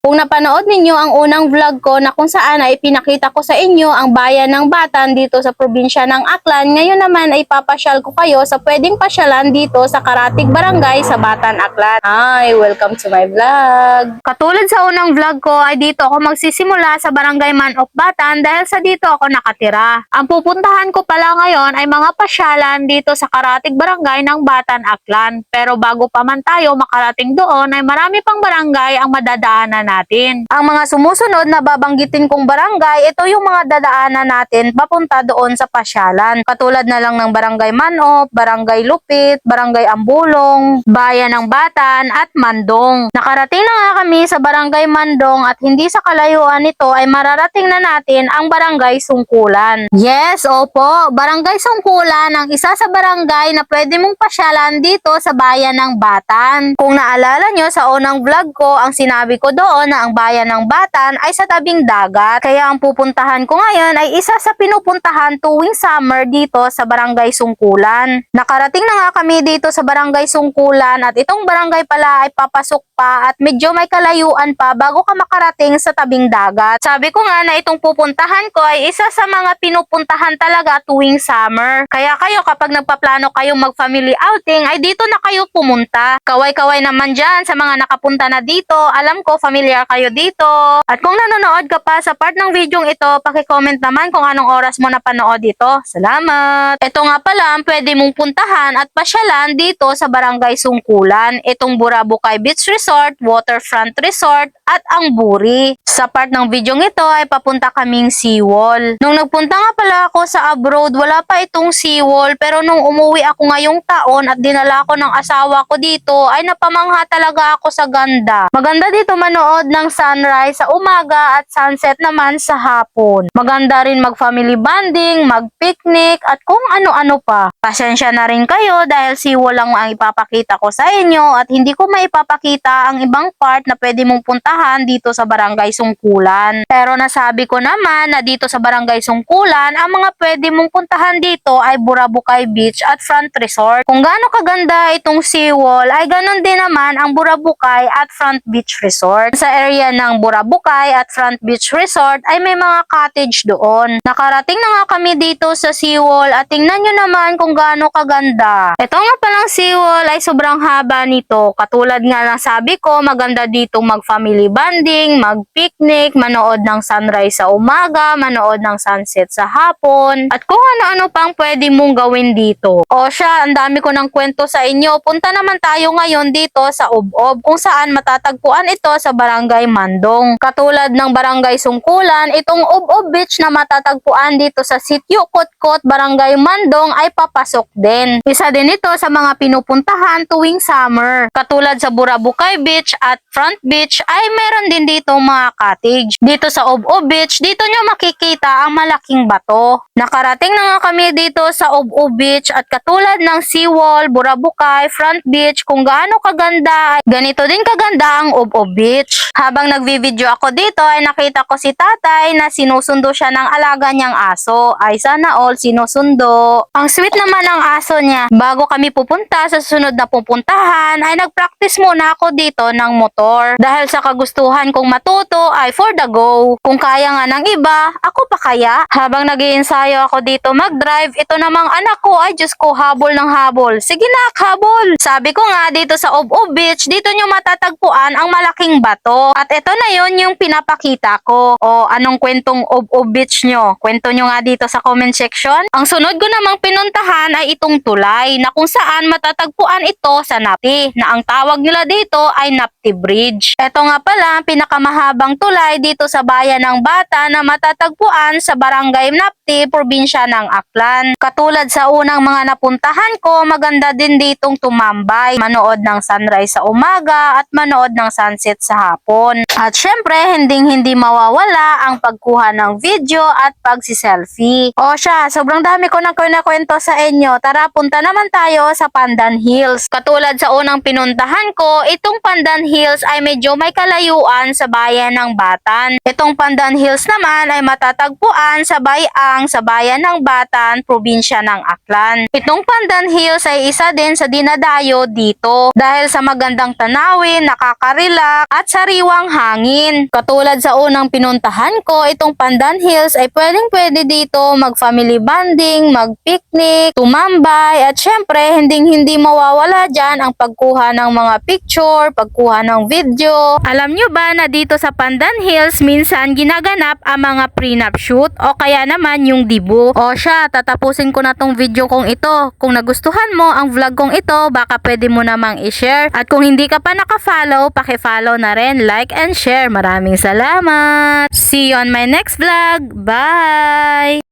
Kung napanood ninyo ang unang vlog ko na kung saan ay pinakita ko sa inyo ang bayan ng Batan dito sa probinsya ng Aklan, ngayon naman ay papasyal ko kayo sa pwedeng pasyalan dito sa Karatig Barangay sa Batan, Aklan. Hi, welcome to my vlog. Katulad sa unang vlog ko ay dito ako magsisimula sa Barangay Man of Batan dahil sa dito ako nakatira. Ang pupuntahan ko pala ngayon ay mga pasyalan dito sa Karatig Barangay ng Batan, Aklan. Pero bago pa man tayo makarating doon ay marami pang barangay ang madadaanan natin. Ang mga sumusunod na babanggitin kong barangay, ito yung mga dadaanan natin papunta doon sa pasyalan. Katulad na lang ng Barangay Manop, Barangay Lupit, Barangay Ambulong, Bayan ng Batan at Mandong. Nakarating na nga kami sa Barangay Mandong at hindi sa kalayuan nito ay mararating na natin ang Barangay Sungkulan. Yes, opo, Barangay Sungkulan ang isa sa barangay na pwede mong pasyalan dito sa bayan ng Batan. Kung naalala nyo sa unang vlog ko, ang sinabi ko doon na ang bayan ng Batan ay sa tabing dagat. Kaya ang pupuntahan ko ngayon ay isa sa pinupuntahan tuwing summer dito sa Barangay Sungkulan. Nakarating na nga kami dito sa Barangay Sungkulan at itong barangay pala ay papasok pa at medyo may kalayuan pa bago ka makarating sa tabing dagat. Sabi ko nga na itong pupuntahan ko ay isa sa mga pinupuntahan talaga tuwing summer. Kaya kayo kapag nagpaplano kayong mag-family outing ay dito na kayo pumunta. Kaway-kaway naman dyan sa mga nakapunta na dito. Alam ko familiar kayo dito. At kung nanonood ka pa sa part ng video ito, paki-comment naman kung anong oras mo napanood ito. Salamat! Ito nga pala ang pwede mong puntahan at pasyalan dito sa Barangay Sungkulan. Itong Burabukay Beach Resort, Waterfront Resort at ang Buri. Sa part ng video ito ay papunta kaming seawall. Nung nagpunta nga pala ako sa abroad, wala pa itong seawall pero nung umuwi ako ngayong taon at dinala ko ng asawa ko dito ay napamangha talaga ako sa ganda. Maganda dito manood ng sunrise sa umaga at sunset naman sa hapon. Maganda rin mag-family bonding, mag-picnic at kung ano-ano pa. Pasensya na rin kayo dahil seawall lang ang ipapakita ko sa inyo at hindi ko maipapakita ang ibang part na pwede mong puntahan dito sa Barangay Sungkulan. Pero nasabi ko naman na dito sa Barangay Sungkulan, ang mga pwede mong puntahan dito ay Burabukay Beach at Front Resort. Kung gaano kaganda itong seawall, ay ganon din naman ang Burabukay at Front Beach Resort. Sa area ng Burabukay at Front Beach Resort ay may mga cottage doon. Nakarating na nga kami dito sa seawall at tingnan nyo naman kung gaano kaganda. Ito nga palang seawall ay sobrang haba nito. Katulad nga ng sabi ko, maganda dito mag-family bonding, mag-picnic, manood ng sunrise sa umaga, manood ng sunset sa hapon, at kung ano-ano pang pwede mong gawin dito. O siya, ang dami ko ng kwento sa inyo. Punta naman tayo ngayon dito sa Ubob kung saan matatagpuan ito sa Barangay Mandong. Katulad ng Barangay Sungkulan, itong Ubob Beach na matatagpuan dito sa Sitio Kotkot, Barangay Mandong ay papasok din. Isa din ito sa mga pinupuntahan tuwing summer. Katulad sa Burabukay Beach at Front Beach ay meron din dito mga cottage. Dito sa Ubob Beach, dito nyo makikita ang malaking bato. Nakarating na nga kami dito sa Ubob Beach at katulad ng seawall, Burabukay, Front Beach, kung gaano kaganda, ganito din kaganda ang Ubob Beach. Habang nagvi-video ako dito ay nakita ko si tatay na sinusundo siya ng alaga niyang aso. Ay sana all sinusundo. Ang sweet naman ng aso niya. Bago kami pupunta sa sunod na pupuntahan ay nagpractice muna ako dito ng motor. Dahil sa kagustuhan kong matuto ay for the go. Kung kaya nga ng iba, ako pa kaya? Habang nag ensayo ako dito mag-drive, ito namang anak ko ay Diyos ko habol ng habol. Sige na, habol! Sabi ko nga dito sa Ubob Beach, dito nyo matatagpuan ang malaking bato. At ito na yon yung pinapakita ko. O anong kwentong Ubob Beach nyo? Kwento nyo nga dito sa comment section. Ang sunod ko namang pinuntahan ay itong tulay na kung saan matatagpuan ito sa Napti na ang tawag nila dito ay Napti Bridge. Ito nga pala ang pinakamahabang tulay dito sa bayan ng Bata na matatagpuan sa Barangay Napti, probinsya ng Aklan. Katulad sa unang mga napuntahan ko, maganda din ditong tumambay, manood ng sunrise sa umaga at manood ng sunset sa hapon. At syempre, hinding-hindi mawawala ang pagkuha ng video at pagsi-selfie. O siya, sobrang dami ko na kwento sa inyo. Tara, punta naman tayo sa Pandan Hills. Katulad sa unang pinuntahan ko, itong Pandan Hills ay medyo may kalayuan sa bayan ng Batan. Itong Pandan Hills naman ay matatagpuan sa Bayang sa bayan ng Batan, probinsya ng Aklan. Itong Pandan Hills ay isa din sa dinadayo dito dahil sa magandang tanawin, nakaka-relax at sariwa sariwang hangin. Katulad sa unang pinuntahan ko, itong Pandan Hills ay pwedeng pwede dito mag-family bonding, mag-picnic, tumambay, at syempre, hindi hindi mawawala dyan ang pagkuha ng mga picture, pagkuha ng video. Alam nyo ba na dito sa Pandan Hills, minsan ginaganap ang mga prenup shoot o kaya naman yung dibu. O siya, tatapusin ko na tong video kong ito. Kung nagustuhan mo ang vlog kong ito, baka pwede mo namang i-share. At kung hindi ka pa naka-follow, paki-follow na rin, like and share. Maraming salamat! See you on my next vlog! Bye!